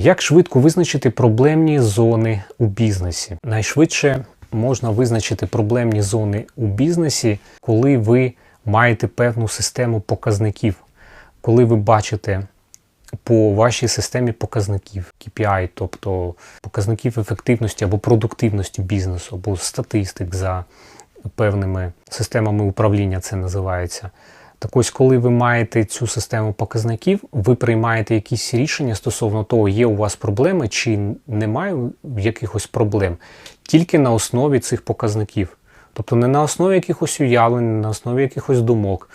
Як швидко визначити проблемні зони у бізнесі? Найшвидше можна визначити проблемні зони у бізнесі, коли ви маєте певну систему показників, коли ви бачите по вашій системі показників KPI, тобто показників ефективності або продуктивності бізнесу, або статистик за певними системами управління, це називається. Так ось, коли ви маєте цю систему показників, ви приймаєте якісь рішення стосовно того, є у вас проблеми чи немає якихось проблем, тільки на основі цих показників. Тобто не на основі якихось уявлень, не на основі якихось думок.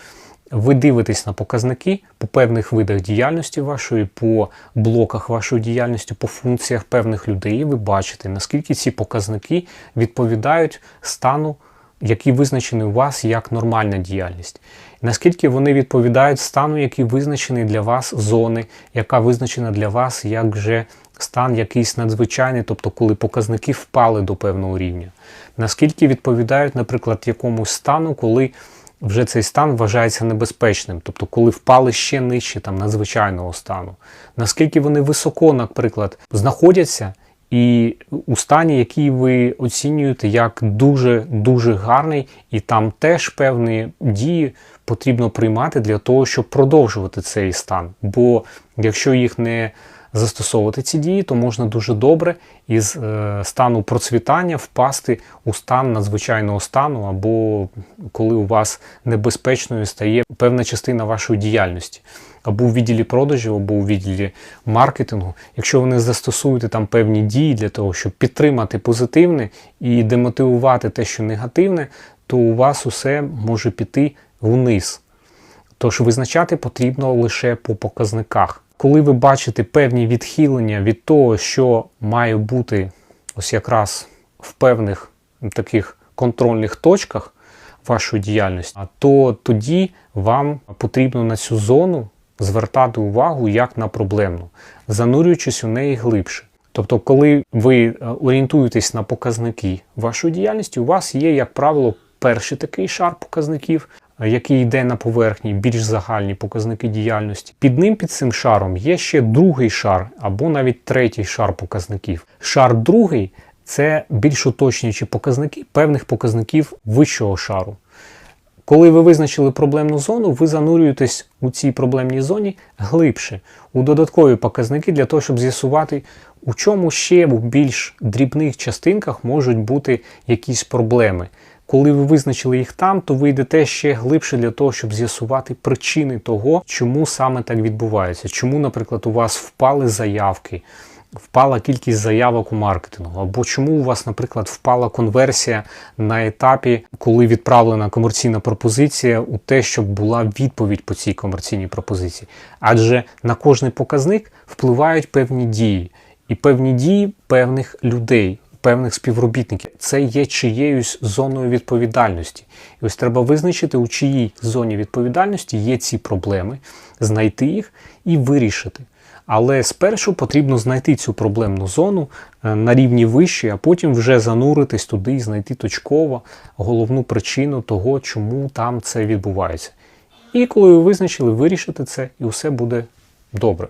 Ви дивитесь на показники по певних видах діяльності вашої, по блоках вашої діяльності, по функціях певних людей, і ви бачите, наскільки ці показники відповідають стану, який визначений у вас як нормальна діяльність. Наскільки вони відповідають стану, який визначений для вас зони, яка визначена для вас як вже стан якийсь надзвичайний, тобто коли показники впали до певного рівня. Наскільки відповідають, наприклад, якомусь стану, коли вже цей стан вважається небезпечним, тобто коли впали ще нижче там надзвичайного стану. Наскільки вони високо, наприклад, знаходяться і у стані, який ви оцінюєте як дуже-дуже гарний, і там теж певні дії потрібно приймати для того, щоб продовжувати цей стан. Бо якщо їх не застосовувати ці дії, то можна дуже добре із е, стану процвітання впасти у стан надзвичайного стану, або коли у вас небезпечною стає певна частина вашої діяльності. Або у відділі продажів, або у відділі маркетингу, якщо ви не застосуєте там певні дії для того, щоб підтримати позитивне і демотивувати те, що негативне, то у вас усе може піти вниз. Тож визначати потрібно лише по показниках. Коли ви бачите певні відхилення від того, що має бути ось якраз в певних таких контрольних точках вашої діяльності, то тоді вам потрібно на цю зону звертати увагу як на проблемну, занурюючись у неї глибше. Тобто, коли ви е, орієнтуєтесь на показники вашої діяльності, у вас є, як правило, перший такий шар показників, який йде на поверхні, більш загальні показники діяльності. Під ним, під цим шаром, є ще другий шар або навіть третій шар показників. Шар другий це більш уточнюючі показники певних показників вищого шару. Коли ви визначили проблемну зону, ви занурюєтесь у цій проблемній зоні глибше, у додаткові показники для того, щоб з'ясувати, у чому ще в більш дрібних частинках можуть бути якісь проблеми. Коли ви визначили їх там, то ви йдете ще глибше для того, щоб з'ясувати причини того, чому саме так відбувається. Чому, наприклад, у вас впали заявки, впала кількість заявок у маркетингу, або чому у вас, наприклад, впала конверсія на етапі, коли відправлена комерційна пропозиція, у те, щоб була відповідь по цій комерційній пропозиції. Адже на кожний показник впливають певні дії, і певні дії певних людей. Певних співробітників це є чиєюсь зоною відповідальності, і ось треба визначити, у чиїй зоні відповідальності є ці проблеми, знайти їх і вирішити. Але спершу потрібно знайти цю проблемну зону е, на рівні вищій, а потім вже зануритись туди і знайти точково головну причину того, чому там це відбувається. І коли ви визначили, вирішити це, і все буде добре.